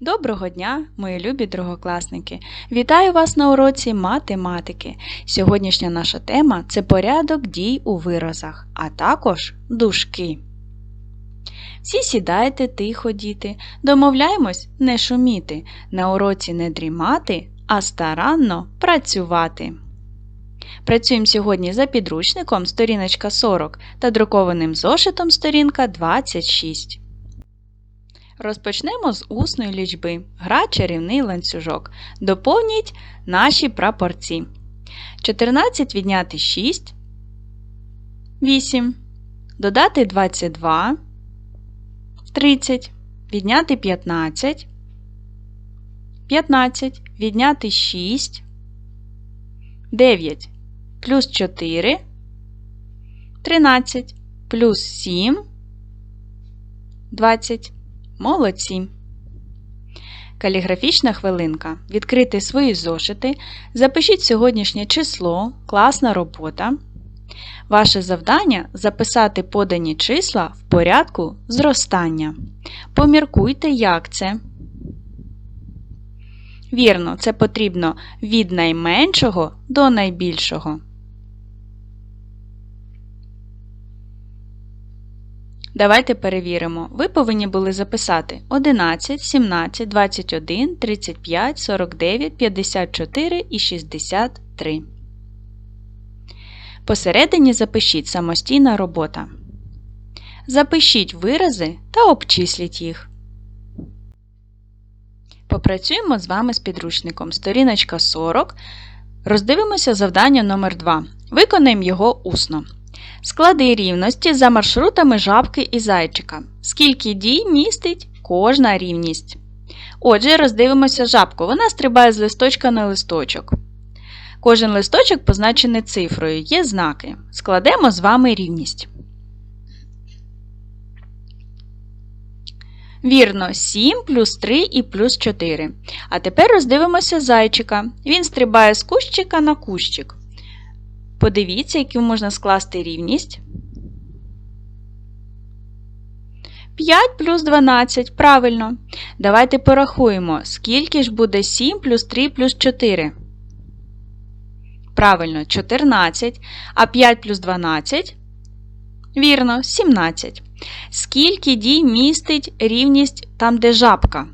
Доброго дня, мої любі другокласники! Вітаю вас на уроці математики. Сьогоднішня наша тема це порядок дій у виразах, а також дужки. Всі сідайте тихо, діти, домовляємось не шуміти, на уроці не дрімати, а старанно працювати. Працюємо сьогодні за підручником сторіночка 40 та друкованим зошитом сторінка 26. Розпочнемо з усної лічби. Гра чарівний ланцюжок. Доповніть наші прапорці. 14 відняти 6. 8. Додати 22. 30. Відняти 15. 15. Відняти 6. 9. Плюс 4. 13. Плюс 7. 20. Молодці! Каліграфічна хвилинка. Відкрити свої зошити. Запишіть сьогоднішнє число, класна робота. Ваше завдання записати подані числа в порядку зростання. Поміркуйте, як це. Вірно, це потрібно від найменшого до найбільшого. Давайте перевіримо. Ви повинні були записати 11, 17, 21, 35, 49, 54 і 63. Посередині запишіть самостійна робота. Запишіть вирази та обчисліть їх. Попрацюємо з вами з підручником. Сторіночка 40. Роздивимося завдання номер 2 Виконаємо його усно. Склади рівності за маршрутами жабки і зайчика. Скільки дій містить кожна рівність. Отже, роздивимося жабку. Вона стрибає з листочка на листочок. Кожен листочок позначений цифрою, є знаки. Складемо з вами рівність. Вірно, 7 плюс 3 і плюс 4. А тепер роздивимося зайчика. Він стрибає з кущика на кущик. Подивіться, яку можна скласти рівність. 5 плюс 12. Правильно. Давайте порахуємо, скільки ж буде 7 плюс 3 плюс 4. Правильно, 14. А 5 плюс 12. Вірно, 17. Скільки дій містить рівність там, де жабка?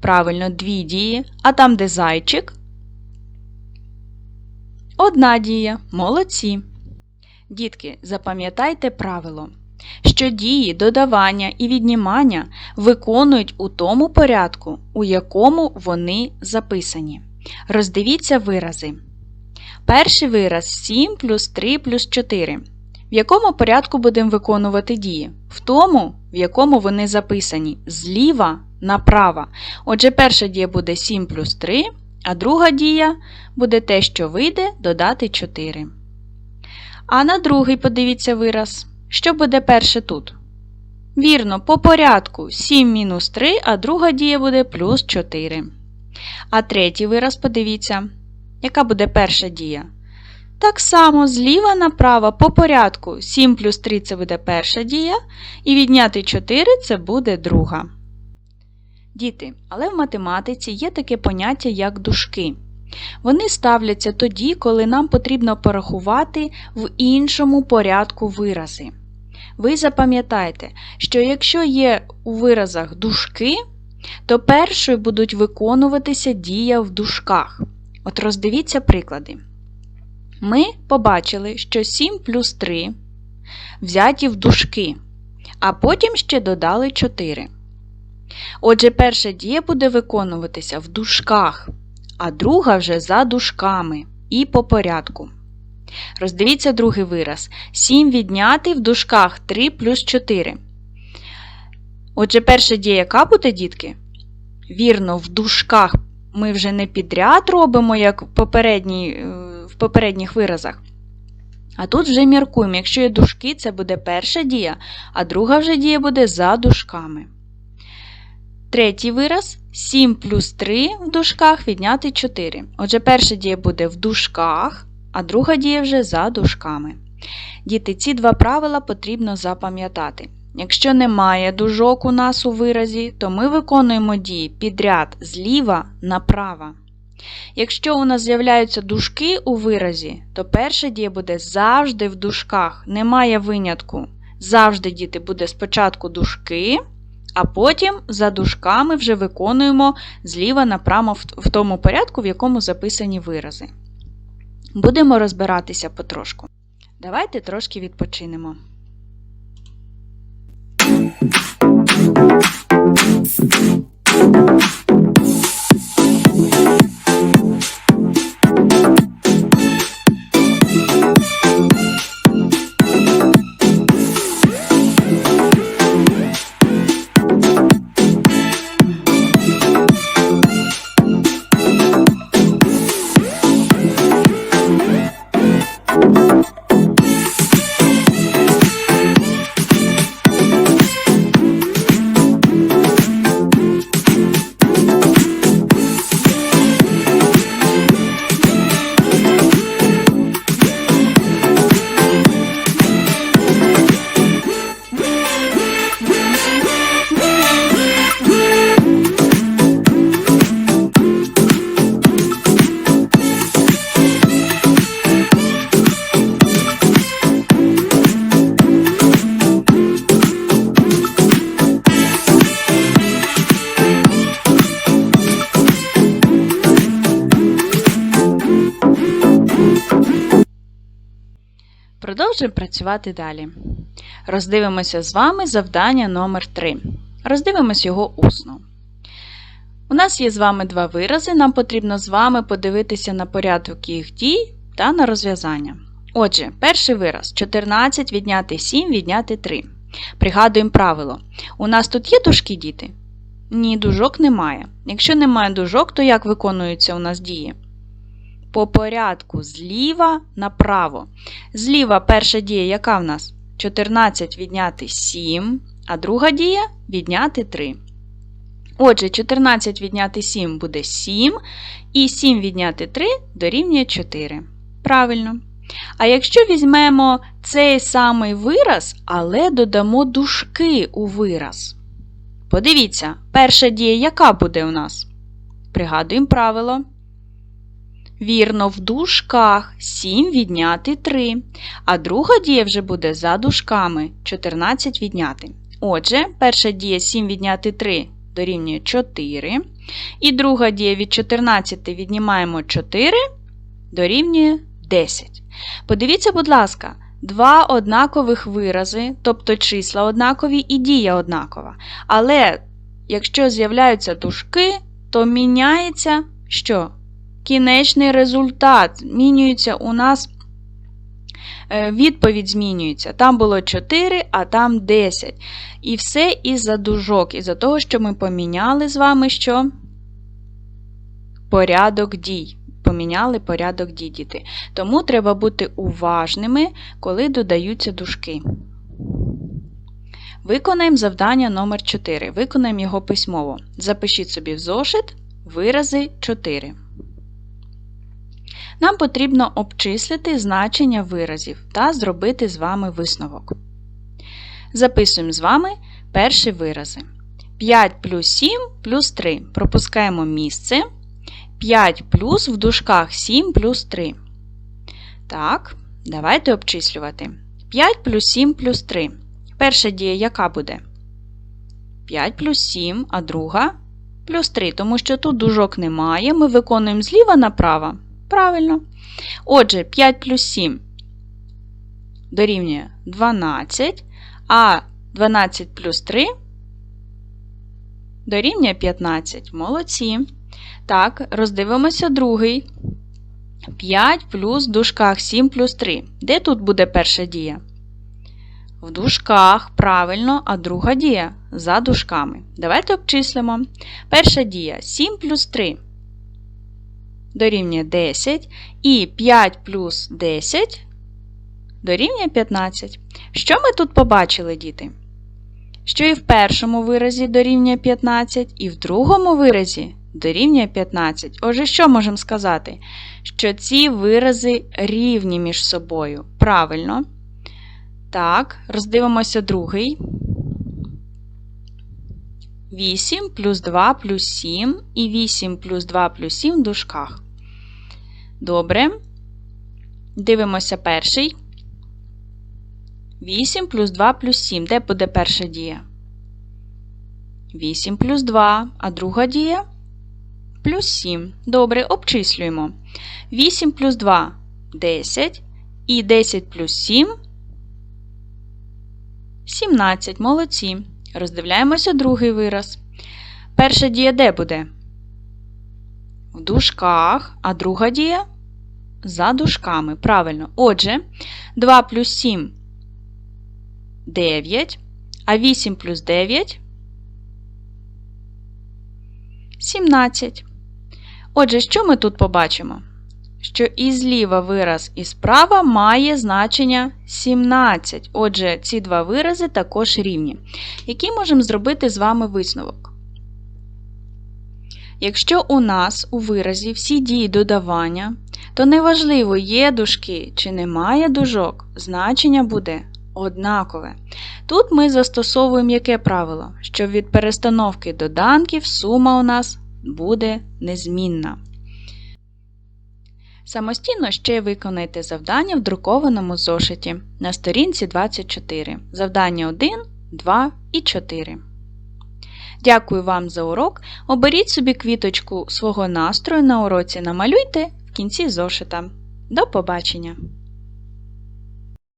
Правильно, дві дії. А там, де зайчик? Одна дія. Молодці. Дітки, запам'ятайте правило, що дії додавання і віднімання виконують у тому порядку, у якому вони записані. Роздивіться вирази. Перший вираз 7 плюс 3 плюс 4. В якому порядку будемо виконувати дії? В тому, в якому вони записані зліва направо. Отже, перша дія буде 7 плюс 3. А друга дія буде те, що вийде, додати 4. А на другий подивіться вираз. Що буде перше тут? Вірно, по порядку 7 мінус 3, а друга дія буде плюс 4. А третій вираз подивіться. Яка буде перша дія? Так само зліва направо по порядку 7 плюс 3 це буде перша дія, і відняти 4 це буде друга. Діти, але в математиці є таке поняття, як дужки. Вони ставляться тоді, коли нам потрібно порахувати в іншому порядку вирази. Ви запам'ятайте, що якщо є у виразах дужки, то першою будуть виконуватися дія в дужках. От роздивіться приклади. Ми побачили, що 7 плюс 3 взяті в дужки, а потім ще додали 4. Отже, перша дія буде виконуватися в дужках, а друга вже за дужками і по порядку. Роздивіться другий вираз. 7 відняти в дужках 3 плюс 4. Отже, перша дія яка буде, дітки? Вірно, в дужках ми вже не підряд робимо, як в, попередній, в попередніх виразах. А тут вже міркуємо, якщо є дужки, це буде перша дія, а друга вже дія буде за дужками. Третій вираз 7 плюс 3 в дужках відняти 4. Отже, перша дія буде в дужках, а друга дія вже за дужками. Діти, ці два правила потрібно запам'ятати. Якщо немає дужок у нас у виразі, то ми виконуємо дії підряд зліва направо. Якщо у нас з'являються дужки у виразі, то перша дія буде завжди в дужках, немає винятку. Завжди діти буде спочатку дужки, а потім за дужками вже виконуємо зліва направо в тому порядку, в якому записані вирази. Будемо розбиратися потрошку. Давайте трошки відпочинемо. Продовжуємо працювати далі. Роздивимося з вами завдання номер 3 Роздивимось його усно. У нас є з вами два вирази. Нам потрібно з вами подивитися на порядок їх дій та на розв'язання. Отже, перший вираз 14 відняти 7 відняти 3. Пригадуємо правило. У нас тут є дужки діти? Ні, дужок немає. Якщо немає дужок, то як виконуються у нас дії? По порядку зліва направо. Зліва перша дія, яка в нас? 14 відняти 7, а друга дія відняти 3. Отже, 14 відняти 7 буде 7, і 7 відняти 3 дорівнює 4. Правильно. А якщо візьмемо цей самий вираз, але додамо дужки у вираз. Подивіться, перша дія, яка буде у нас? Пригадуємо правило. Вірно, в дужках 7 відняти 3. А друга дія вже буде за дужками 14 відняти. Отже, перша дія 7 відняти 3 дорівнює 4. І друга дія від 14 віднімаємо 4 дорівнює 10. Подивіться, будь ласка, два однакових вирази, тобто числа однакові і дія однакова. Але якщо з'являються дужки, то міняється що? Кінечний результат. Змінюється у нас е, відповідь змінюється. Там було 4, а там 10. І все із-за дужок, із-за того, що ми поміняли з вами що? Порядок дій. Поміняли порядок дій діти. Тому треба бути уважними, коли додаються дужки. Виконаємо завдання номер 4 Виконаємо його письмово. Запишіть собі в зошит вирази 4. Нам потрібно обчислити значення виразів та зробити з вами висновок. Записуємо з вами перші вирази. 5 плюс 7 плюс 3. Пропускаємо місце. 5 плюс в дужках 7 плюс 3. Так, давайте обчислювати. 5 плюс 7 плюс 3. Перша дія яка буде? 5 плюс 7, а друга плюс 3, тому що тут дужок немає. Ми виконуємо зліва направо. Правильно. Отже, 5 плюс 7 дорівнює 12, а 12 плюс 3 дорівнює 15. Молодці. Так, роздивимося другий. 5 плюс в дужках 7 плюс 3. Де тут буде перша дія? В дужках, правильно, а друга дія за дужками. Давайте обчислимо. Перша дія 7 плюс 3 дорівнює 10, і 5 плюс 10 дорівнює 15. Що ми тут побачили, діти? Що і в першому виразі дорівнює 15, і в другому виразі дорівнює 15. Отже, що можемо сказати? Що ці вирази рівні між собою. Правильно. Так, роздивимося другий. 8 плюс 2 плюс 7 і 8 плюс 2 плюс 7 в дужках. Добре. Дивимося перший. 8 плюс 2 плюс 7. Де буде перша дія? 8 плюс 2, а друга дія плюс 7. Добре, обчислюємо. 8 плюс 2 10. І 10 плюс 7 17. Молодці. Роздивляємося другий вираз. Перша дія де буде? В дужках, а друга дія за дужками. Правильно. Отже, 2 плюс 7 9, а 8 плюс 9 17. Отже, що ми тут побачимо? Що і зліва вираз, і справа має значення 17. Отже, ці два вирази також рівні. Який можемо зробити з вами висновок? Якщо у нас у виразі всі дії додавання, то неважливо, є дужки чи немає дужок, значення буде однакове. Тут ми застосовуємо яке правило? Що від перестановки доданків сума у нас буде незмінна. Самостійно ще виконайте завдання в друкованому зошиті на сторінці 24. Завдання 1, 2 і 4. Дякую вам за урок. Оберіть собі квіточку свого настрою на уроці намалюйте в кінці зошита. До побачення!